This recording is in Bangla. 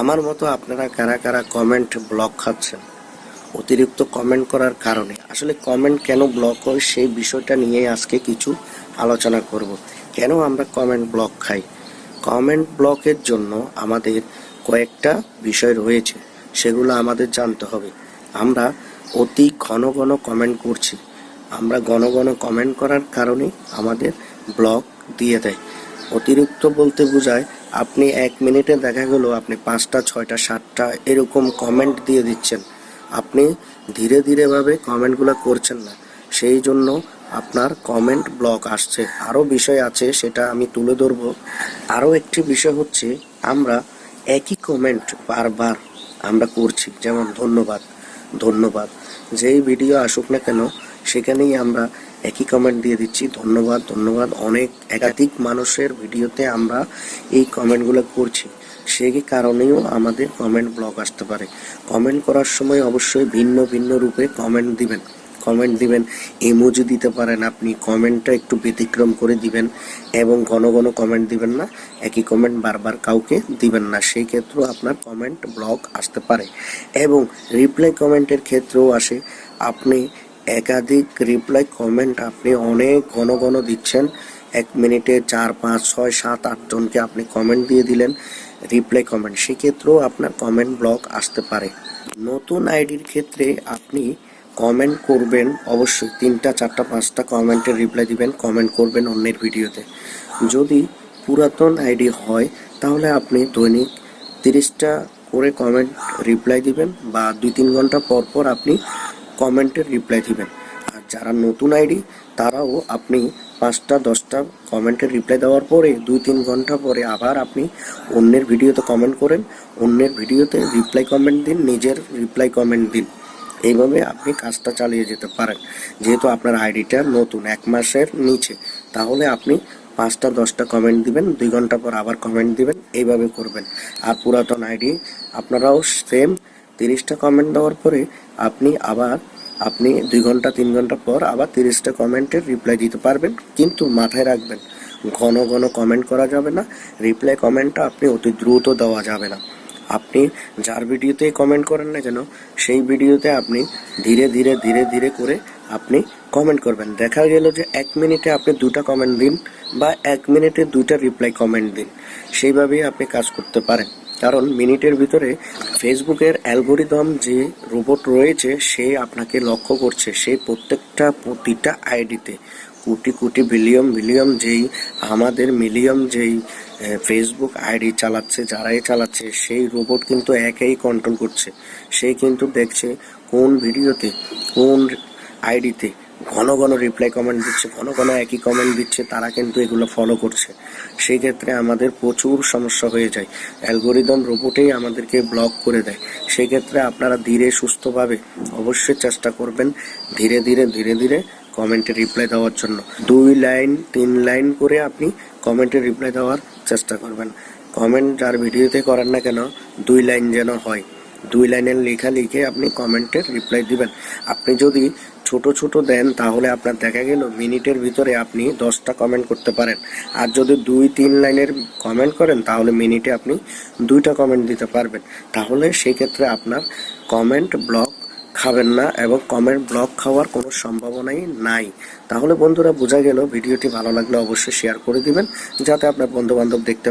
আমার মতো আপনারা কারা কারা কমেন্ট ব্লক খাচ্ছেন? অতিরিক্ত কমেন্ট করার কারণে। আসলে কমেন্ট কেন ব্লক হয় সেই বিষয়টা নিয়ে আজকে কিছু আলোচনা করব। কেন আমরা কমেন্ট ব্লক খাই? কমেন্ট ব্লকের জন্য আমাদের কয়েকটা বিষয় রয়েছে, সেগুলো আমাদের জানতে হবে। আমরা অতি ঘন ঘন কমেন্ট করছি। আমরা ঘন ঘন কমেন্ট করার কারণে আমাদের ব্লক দিয়ে দেয়। অতিরিক্ত বলতে বোঝায় আপনি এক মিনিটে দেখা গেল আপনি পাঁচটা, ছয়টা, সাতটা এরকম কমেন্ট দিয়ে দিচ্ছেন। আপনি ধীরে ধীরেভাবে কমেন্টগুলো করছেন না। সেই জন্য আপনার কমেন্ট ব্লক আসছে। আরও বিষয় আছে সেটা আমি তুলে ধরবো। আরও একটি বিষয় হচ্ছে আমরা একই কমেন্ট বারবার আমরা করছি। যেমন ধন্যবাদ ধন্যবাদ। যেই ভিডিও আসুক না কেন সেখানেই আমরা একই কমেন্ট দিয়ে দিচ্ছি। ধন্যবাদ ধন্যবাদ। অনেক একাধিক মানুষের ভিডিওতে আমরা এই কমেন্টগুলো করছি। সেই কারণেও আমাদের কমেন্ট ব্লক আসতে পারে। কমেন্ট করার সময় অবশ্যই ভিন্ন ভিন্ন রূপে কমেন্ট দিবেন। কমেন্ট দিবেন ইমোজি দিতে পারেন আপনি। কমেন্টটা একটু ব্যতিক্রম করে দিবেন এবং ঘন ঘন কমেন্ট দিবেন না। একই কমেন্ট বারবার কাউকে দিবেন না। সেই ক্ষেত্রেও আপনার কমেন্ট ব্লক আসতে পারে। এবং রিপ্লাই কমেন্টের ক্ষেত্রেও আসে। আপনি একাধিক রিপ্লাই কমেন্ট আপনি অনেক ঘন ঘন দিচ্ছেন। এক মিনিটে চার, পাঁচ, ছয়, সাত আটজনকে আপনি কমেন্ট দিয়ে দিলেন রিপ্লাই কমেন্ট সেক্ষেত্রেও আপনার কমেন্ট ব্লক আসতে পারে। নতুন আইডির ক্ষেত্রে আপনি কমেন্ট করবেন, অবশ্যই তিনটা, চারটা, পাঁচটা কমেন্টের রিপ্লাই দিবেন কমেন্ট করবেন অন্যের ভিডিওতে। যদি পুরাতন আইডি হয়, তাহলে আপনি দৈনিক তিরিশটা করে কমেন্ট রিপ্লাই দিবেন বা দুই, তিন ঘণ্টা পর পর আপনি কমেন্টের রিপ্লাই দিবেন। আর যারা নতুন আইডি তারাও আপনি পাঁচটা, দশটা কমেন্টের রিপ্লাই দেওয়ার পরে, দুই, তিন ঘণ্টা পরে আবার আপনি অন্যের ভিডিওতে কমেন্ট করেন। অন্যের ভিডিওতে রিপ্লাই কমেন্ট দিন, নিজের রিপ্লাই কমেন্ট দিন। এইভাবে আপনি কাজটা চালিয়ে যেতে পারেন। যেহেতু আপনার আইডিটা নতুন, এক মাসের নিচে, তাহলে আপনি পাঁচটা, দশটা কমেন্ট দিবেন, দুই ঘণ্টা পর আবার কমেন্ট দিবেন, এইভাবে করবেন। আর পুরাতন আইডি আপনারাও সেম তিরিশটা কমেন্ট দেওয়ার পরে আপনি আবার, আপনি দুই ঘণ্টা, তিন ঘণ্টা পর আবার তিরিশটা কমেন্টের রিপ্লাই দিতে পারবেন, কিন্তু মাথায় রাখবেন, ঘন ঘন কমেন্ট করা যাবে না রিপ্লাই কমেন্টটা আপনি অতি দ্রুত দেওয়া যাবে না। আপনি যার ভিডিওতেই কমেন্ট করেন না কেন, সেই ভিডিওতে আপনি ধীরে ধীরে ধীরে ধীরে করে আপনি কমেন্ট করবেন। দেখা গেল যে এক মিনিটে আপনি দুটা কমেন্ট দিন বা এক মিনিটে দুইটা রিপ্লাই কমেন্ট দিন। সেইভাবেই আপনি কাজ করতে পারেন। কারণ মিনিটের ভিতরে ফেসবুকের অ্যালগোরিদম যে রোবট রয়েছে, সে আপনাকে লক্ষ্য করছে। সে প্রত্যেকটা প্রতিটা আইডিতে কোটি কোটি বিলিয়ন বিলিয়ন যেই আমাদের মিলিয়ন যেই ফেসবুক আইডি চালাচ্ছে, যারাই চালাচ্ছে, সেই রোবট কিন্তু একাই কন্ট্রোল করছে। সে কিন্তু দেখছে কোন ভিডিওতে, কোন আইডিতে ঘন ঘন রিপ্লাই কমেন্ট দিচ্ছে, ঘন ঘন একই কমেন্ট দিচ্ছে, তারা কিন্তু এগুলো ফলো করছে। সেই ক্ষেত্রে আমাদের প্রচুর সমস্যা হয়ে যায়। অ্যালগোরিদম রোবটেই আমাদেরকে ব্লক করে দেয়। সেই ক্ষেত্রে আপনারা ধীরে সুস্থভাবে অবশ্যই চেষ্টা করবেন ধীরে ধীরে ধীরে ধীরে কমেন্টে রিপ্লাই দেওয়ার জন্য। দুই লাইন তিন লাইন করে আপনি কমেন্টে রিপ্লাই দেওয়ার চেষ্টা করবেন। কমেন্ট যার ভিডিওতে করেন না কেন, দুই লাইন যেন হয়। দুই লাইনের লেখা লিখে আপনি কমেন্টের রিপ্লাই দিবেন। আপনি যদি ছোট ছোট দেন, তাহলে আপনার দেখা গেল মিনিটের ভিতরে আপনি দশটা কমেন্ট করতে পারেন। আর যদি দুই, তিন লাইনের কমেন্ট করেন, তাহলে মিনিটে আপনি দুইটা কমেন্ট দিতে পারবেন। তাহলে সেই ক্ষেত্রে আপনার কমেন্ট ব্লক খাবেন না এবং কমেন্ট ব্লক খাওয়ার কোনো সম্ভাবনাই নাই। তাহলে বন্ধুরা, বোঝা গেল ভিডিওটি ভালো লাগলে অবশ্যই শেয়ার করে দিবেন, যাতে আপনার বন্ধু বান্ধব দেখতে